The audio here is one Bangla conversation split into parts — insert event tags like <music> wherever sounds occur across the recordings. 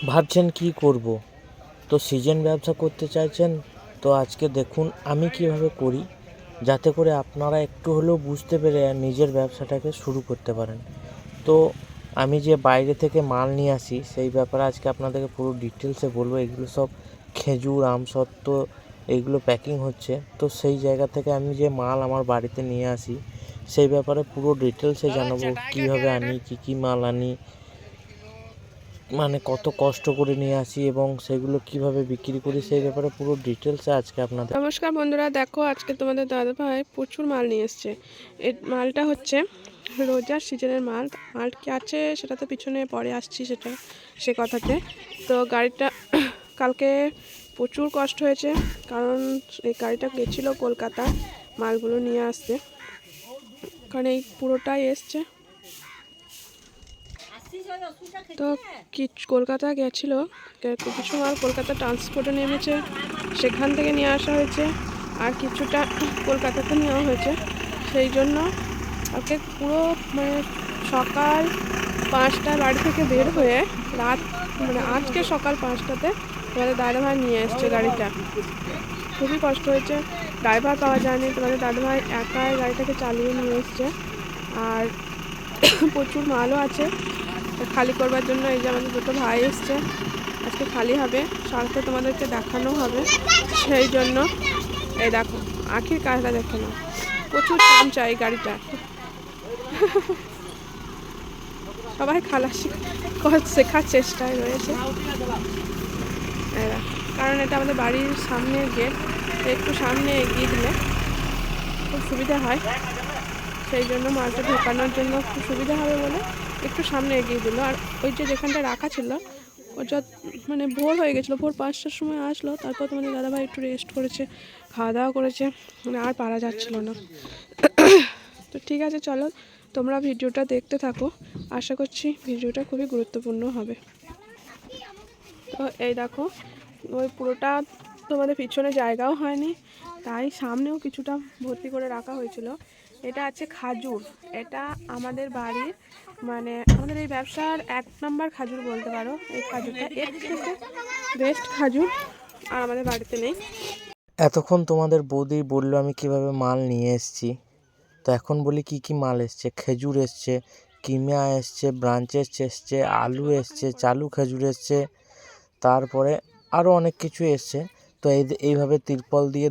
ভাবছেন কি করব? তো সিজন ব্যবসা করতে চাইছেন তো আজকে দেখুন আমি কীভাবে করি যাতে করে আপনারা একটু হলেও বুঝতে পেরে নিজের ব্যবসাটাকে শুরু করতে পারেন। তো আমি যে বাইরে থেকে মাল নিয়ে আসি সেই ব্যাপারে আজকে আপনাদেরকে পুরো ডিটেলসে বলব। এগুলো সব খেজুর আমসত্ত্ব এইগুলো প্যাকিং হচ্ছে। তো সেই জায়গা থেকে আমি যে মাল আমার বাড়িতে নিয়ে আসি সেই ব্যাপারে পুরো ডিটেলসে জানাব কীভাবে আনি কী কী মাল আনি মানে কত কষ্ট করে নিয়ে আসি এবং সেগুলো কীভাবে বিক্রি করি সেই ব্যাপারে পুরো ডিটেলসে আজকে আপনাদের নমস্কার বন্ধুরা, দেখো আজকে তোমাদের দাদা ভাই প্রচুর মাল নিয়ে এসছে। এই মালটা হচ্ছে রোজার সিজনের মাল। মাল কি আছে সেটা তো পিছনে পরে আসছি সেটা, সে কথাতে। তো গাড়িটা <coughs> কালকে প্রচুর কষ্ট হয়েছে, কারণ এই গাড়িটা গেছিল কলকাতা, মালগুলো নিয়ে আসতে। কারণ এই পুরোটাই এসছে। তো কিছু কলকাতা গেছিল? কিছু মাল কলকাতা ট্রান্সপোর্টে নেমেছে। সেখান থেকে নিয়ে আসা হয়েছে। আর কিছুটা কলকাতাতে নেওয়া হয়েছে। সেই জন্য ওকে পুরো মানে সকাল পাঁচটা বাড়ি থেকে বের হয়ে রাত মানে আজকে সকাল পাঁচটাতে তোমাদের দাদাভাই নিয়ে এসছে গাড়িটা। খুবই কষ্ট হয়েছে। ড্রাইভার পাওয়া যায়নি। তোমাদের দাদাভাই একাই গাড়িটাকে চালিয়ে নিয়ে এসছে। আর <coughs> প্রচুর মালও আছে। খালি করবার জন্য এই যে আমাদের দুটো ভাই এসছে। আজকে খালি হবে, সাথে তোমাদেরকে দেখানো হবে। সেই জন্য এই দেখো, আখির কাজটা দেখে নাও। প্রচুর দাম চাই গাড়িটা সবাই খালাসি শেখার চেষ্টায় রয়েছে। কারণ এটা আমাদের বাড়ির সামনের গেট একটু সামনে এগিয়ে দিলে খুব সুবিধা হয়। সেই জন্য মালটা ঢোকানোর জন্য খুব সুবিধা হবে বলে একটু সামনে এগিয়ে দিল। আর ওই যে যেখানটা রাখা ছিল, ও যত মানে ভোর হয়ে গেছিল, ভোর পাঁচটার সময় আসলো। তারপর তোমাদের দাদাভাই একটু রেস্ট করেছে খাওয়া দাওয়া করেছে মানে আর পারা যাচ্ছিল না। তো ঠিক আছে, চলো, তোমরা ভিডিওটা দেখতে থাকো। আশা করছি ভিডিওটা খুবই গুরুত্বপূর্ণ হবে। তো এই দেখো, ওই পুরোটা তোমাদের পিছনে জায়গাও হয়নি। তাই সামনেও কিছুটা ভর্তি করে রাখা হয়েছিল। এটা আছে খাজুর। এটা আমাদের বাড়ির মানে আমাদের এই ব্যবসার এক নাম্বার খাজুর বলতে পারো। এই খাজুরটা এর থেকে বেস্ট খাজুর আর আমাদের বাড়িতে নেই। এতক্ষণ তোমাদের বৌদি বলল আমি কীভাবে মাল নিয়ে এসেছি। তো এখন বলি কি কি মাল এসছে? খেজুর এসছে, কিমা এসছে, ব্রাঞ্চেস এসছে, আলু এসছে, চালু খেজুর এসছে, তারপরে আরও অনেক কিছু এসছে। তো এই এইভাবে তিরপল দিয়ে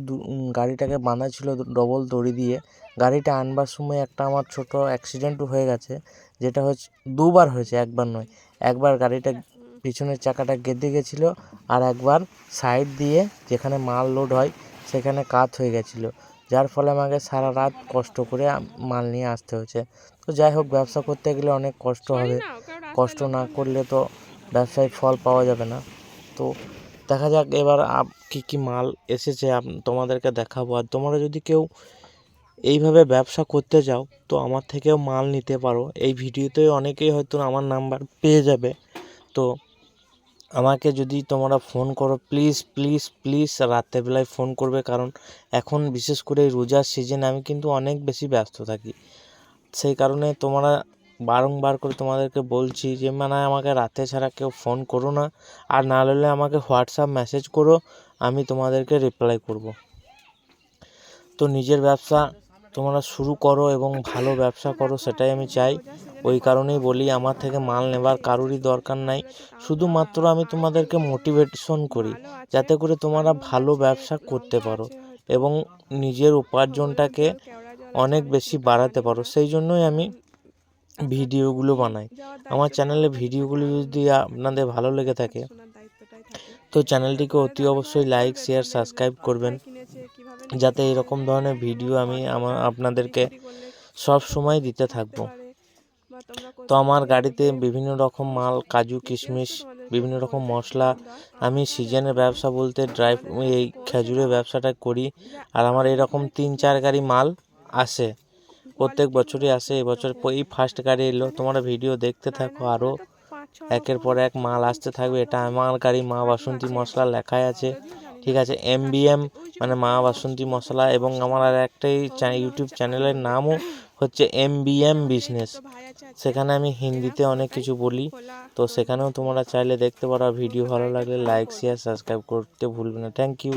গাড়িটাকে বাঁধা ছিল ডবল দড়ি দিয়ে। গাড়িটা আনবার সময় একটা আমার ছোট অ্যাক্সিডেন্টও হয়ে গেছে যেটা হচ্ছে দুবার হয়েছে একবার নয়। একবার গাড়িটা পিছনের চাকাটা গেঁদে গেছিল আর একবার সাইড দিয়ে যেখানে মাল লোড হয় সেখানে কাত হয়ে গেছিল। যার ফলে আমাকে সারা রাত কষ্ট করে মাল নিয়ে আসতে হয়েছে। তো যাই হোক ব্যবসা করতে গেলে অনেক কষ্ট হবে। কষ্ট না করলে তো ব্যবসায় ফল পাওয়া যাবে না। তো দেখা যাক এবার আপ- কী, কি মাল এসেছে তোমাদেরকে দেখাবো। আর তোমরা যদি কেউ এইভাবে ব্যবসা করতে চাও তো আমার থেকেও মাল নিতে পারো। এই ভিডিওতে অনেকেই হয়তো আমার নাম্বার পেয়ে যাবে। তো আমাকে যদি তোমরা ফোন করো, প্লিজ প্লিজ প্লিজ রাত্রেবেলায় ফোন করবে। কারণ এখন বিশেষ করে রোজার সিজনে আমি কিন্তু অনেক বেশি ব্যস্ত থাকি। সেই কারণে তোমরা বারংবার করে তোমাদেরকে বলছি যে মানে আমাকে রাতে ছাড়া কেউ ফোন করো না। আর না হলে আমাকে হোয়াটসঅ্যাপ মেসেজ করো, আমি তোমাদেরকে রিপ্লাই করব। তো নিজের ব্যবসা তোমরা শুরু করো এবং ভালো ব্যবসা করো, সেটাই আমি চাই। ওই কারণেই বলি, আমার থেকে মাল নেবার কারোরই দরকার নাই। শুধুমাত্র আমি তোমাদেরকে মোটিভেশন করি, যাতে করে তোমরা ভালো ব্যবসা করতে পারো এবং নিজের উপার্জনটাকে অনেক বেশি বাড়াতে পারো। সেই জন্যই আমি ভিডিওগুলো বানাই। আমার চ্যানেলে ভিডিওগুলো যদি আপনাদের ভালো লেগে থাকে তো চ্যানেলটিকে অতি অবশ্যই লাইক শেয়ার সাবস্ক্রাইব করবেন। যাতে এরকম ধরনের ভিডিও আমি আমার আপনাদেরকে সব সময় দিতে থাকব। তো আমার গাড়িতে বিভিন্ন রকম মাল কাজু কিশমিশ বিভিন্ন রকম মশলা। আমি সিজনের ব্যবসা বলতে ড্রাই এই খেজুরের ব্যবসাটা করি। আর আমার এরকম তিন চার গাড়ি মাল আসে প্রত্যেক বছরই আসে এবছর এই ফার্স্ট গাড়ি এলো। তোমরা ভিডিও দেখতে থাকো আরও একের পর এক মাল আসতে থাকবে। এটা আমার গাড়ি, মা বাসন্তী মশলা লেখাই আছে। ঠিক আছে এমবিএম মানে মা বাসন্তী মশলা এবং আমার আর একটাই ইউটিউব চ্যানেলের নামও হচ্ছে এম বি এম বিজনেস সেখানে আমি হিন্দিতে অনেক কিছু বলি। তো সেখানেও তোমরা চাইলে দেখতে পারো। ভিডিও ভালো লাগলে লাইক শেয়ার সাবস্ক্রাইব করতে ভুলবে না। Thank you